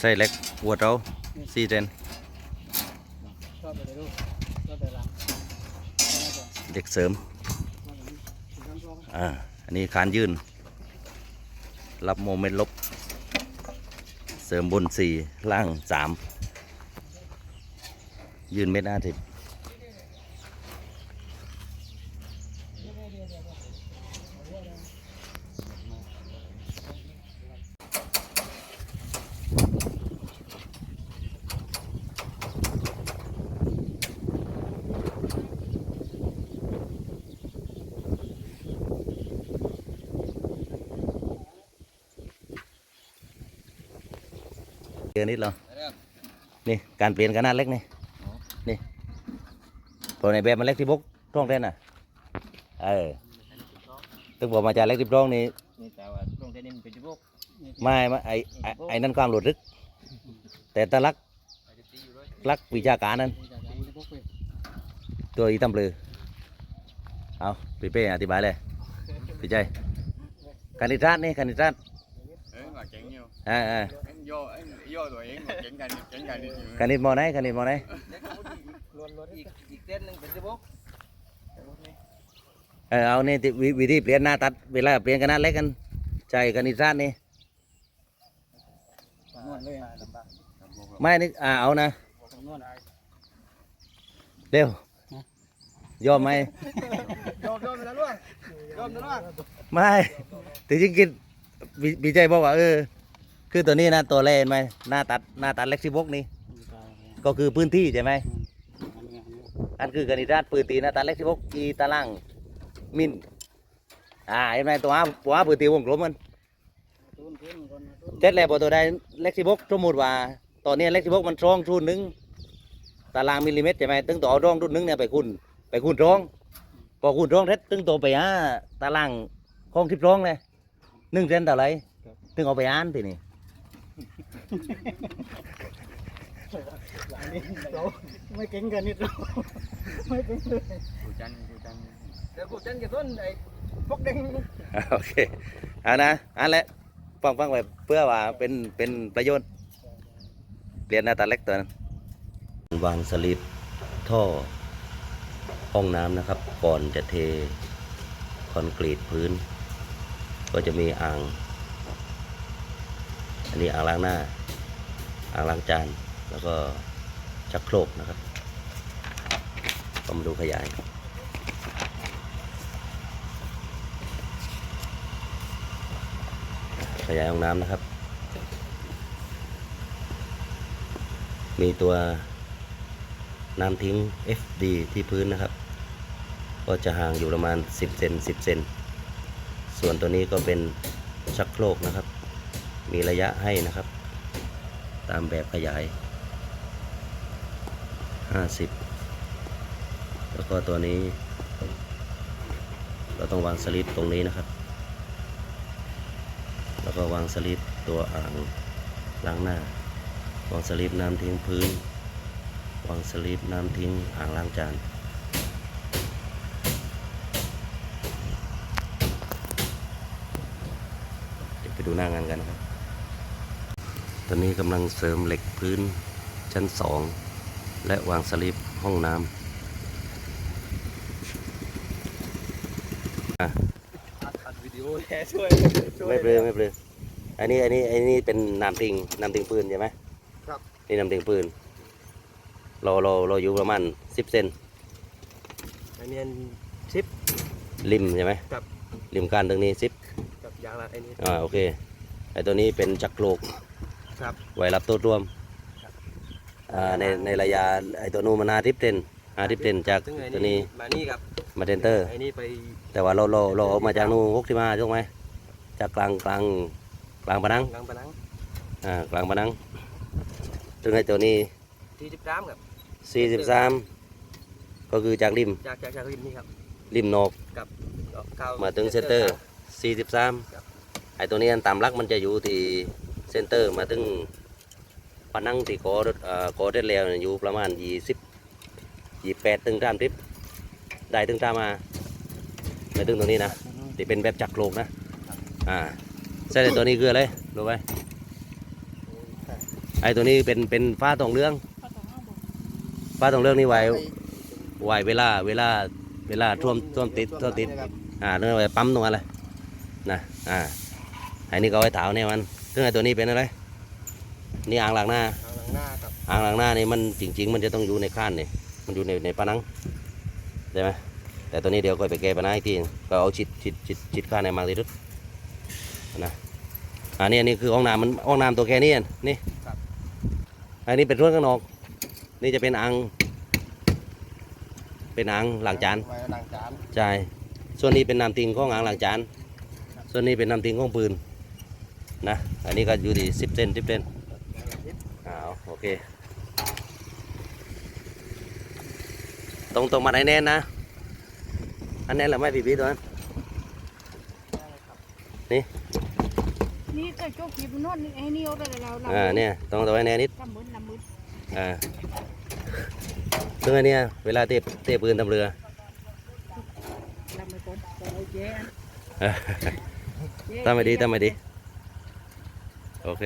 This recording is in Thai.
ใส่เล็กวัวเต้าซีเจนเด็กเสริม อ่า อันนี้คานยื่นรับโมเมนต์ลบ เสริมบนสี่ล่างสามยืนเม็ดห้าสิบ อนนิดเหรอนี่การเปลี่ยนขนาดเล็กนี่นี่ตัวในแบบมันเล็กที่บกท้องเท่นน่ะเออตึงบอกมาจากเล็กที่ท้องนี่นี่แต่ว่าตรงเทนี่มันเป็นจุกไม่ไม่ไอไอ้ไอ้นั่นความหลุดลึก แต่ตะลักลักวิชาการนั้นตัวอีตำลือเอาพี่เป้อธิบายเลยพี่ใจคณิตศาสตร์นี่คณิตศาสตร์เอ้ยมาเจ๋งอยู่อ่าอ่าเอ็ง ย่อเอ็งย่อตัวเองมาเจ๋งกันเจ๋งกันนี่อยู่คณิตมอไหนคณิตมอไหนอีกอีกเส้นหนึ่งเป็นจุกเออเอาเนี่ที่วิธีเปลี่ยนหน้าตัดเวลาเปลี่ยนคณะเล็กกันใจคณิตศาสตร์นี่ไม่นี่อ่าเอานะเร็วยอมไหมยอมยอมไปแล้วลูกยยอมนะลูกไม่ถึงจริงกินพี่พี่ใจบอกว่าเออ คือตัวนี้นะตัวแรกเห็นไหมหน้าตัดหน้าตัดเล็กสิบกนี่ก็คือพื้นที่ใช่ไหมอันคือคณิตศาสตร์พื้นที่หน้าตัดเล็กสิบกอีตารางมิลอ่าเห็นไหมตัวอาตัวอาพื้นที่วงกลมมันตุ้นตุ้นคนตุ้นเจ็ดแล้วพอตัวได้เล็กสิบกสมมติว่าตอนนี้เล็กสิบกมันช่องชุดหนึ่งตารางมิลลิเมตรใช่ไหมตึงตัวเอาร่องรุ่นหนึงเนี่ยไปคูณไปคูณร่องพอคูณร่องเสร็จตึงตัวไปหาตารางห้องทิพร่องเลยหนึ่งเซนเท่าไหรตึงเอาไปอ่านทีนี่ เราไม่เก่งกันนิดเราไม่เก่งเลยกูจันกูจันเดี๋ยวกูจันจะต้นไอ้พวกเด้งโอเคเอานะอันแหละฟังฟังไปเพื่อว่าเป็นเป็นประโยชน์เปลี่ยนหน้าตาเล็กตัวนั้นวางสลิปท่อห้องน้ำนะครับ ก่อนจะเทคอนกรีตพื้น ก็จะมีอ่าง อันนี้อ่างล้างหน้า อ่างล้างจาน แล้วก็ชักโครกนะครับก็มาดูขยายขยายห้องน้ำนะครับ มีตัวน้ำทิ้ง FD ที่พื้นนะครับ ก็จะห่างอยู่ประมาณ 10 เซน10 เซน ส่วนตัวนี้ก็เป็นชักโครกนะครับ มีระยะให้นะครับ ตามแบบขยาย 50 แล้วก็ตัวนี้ เราต้องวางสลิปตรงนี้นะครับ แล้วก็วางสลิปตัวอ่างล้างหน้า วางสลิปน้ำทิ้งพื้น วางสลิปน้ำทิ้งอ่างล้างจานเดี๋ยวไปดูหน้างานกันนะครับ ตอนนี้กำลังเสริมเหล็กพื้นชั้นสองและวางสลิปห้องน้ำอะอัดวิดีโอแค่ช่วยช่วยไม่เปลือไม่เปลืออันนี้อันนี้อันนี้เป็นน้ำติงน้ำติงปืนใช่ไหมครับนี่น้ำติงปืนเราเราเราอยู่ประมาณสิบเซนอันนี้ชิปริมใช่ไหมครับริมการตรงนี้สิบกับยางละไอ้นี่อ่าโอเคไอตัวนี้เป็นจักรโลก ครับไว้รับตัวรวมอ่าในในระยะไอตัวนู้นมันอาทิปเทนอาทิปเทนจากซึ่งไอ้ตัวนี้มานี่ครับมาเทนเตอร์ไอ้นี่ไปแต่ว่าเราเราเราเอามาจากนู้นหกที่มาถูกไหมจากกลางกลางกลางปะนังลังปะนังอ่ากลางปะนังซึ่งไอตัวนี้ที่สิบสามครับสี่สิบสามก็คือจากริมจากจากจากริมนี่ครับริมนอกเข้มาถึงเซนเตอร์43ไอ้ตัวนี้อันตามลักมันจะอยู่ที่ เซนเตอร์มาถึงปนังที่กอเอ่อกอได้แล้วอยู่ประมาณ20 28ถึง30ได้ถึงตามมาไม่ถึงตรงนี้นะที่เป็นแบบจักรโลกนะอ่าเส้นไอ้ตัวนี้คืออะไรรู้ไหมไอ้ตัวนี้เป็นเป็นฟ้าตองเรื่องฝ้าบอกฟ้าตองเรื่องนี่ไวไวเวลาเวลาเวลาท่วมท่วมติดท่วมติดอ่าเรื่องไว้ปั๊มตรงนั้นเลยนะอ่าไอ้นี่ก็เอาไว้เท้าเนี่ยมัน ซึ่งไอ้ตัวนี้เป็นอะไร นี่อ่างล้างหน้า ทางหลังหน้ากับอ่างล้างหน้านี่มันจริง ๆ มันจะต้องอยู่ในข้านนี่มันอยู่ในในปะนังใช่ไหมแต่ตัวนี้เดี๋ยวก็ไปแก้ปัญหาอีกทีก็เอาชิดชิดชิดชิดข้านในมากที่สุดนะอันนี้อันนี้คือห้องน้ำมันห้องน้ำตัวแค่นี้เองนี่อันนี้เป็นส่วนข้างนอก นี่จะเป็นอ่างเป็นอ่างล้างจาน ไว้ล้างจาน ใช่ ส่วนนี้เป็นน้ำติงของอ่างล้างจาน ส่วนนี้เป็นน้ำติงของปืน นะ อันนี้ก็อยู่ที่สิบเซนสิบเซนอ้าวโอเค ตรงตรงมาไหนแน่นนะ อันแน่นหรือไม่พี่พี่ตัวนั้นนี่ก็โจกขีบนวดนี่ไอ้นี่เอาไปแล้วเราอ่าเนี่ยตรงตัวไว้แน่นิดทำมือทำมืออ่าซึ่งอันเนี้ยเวลาเตะเตะปืนทำเรือทำมือก่อนแต่เอาเจ๊ทำไม่ดีทำไม่ดี โอเค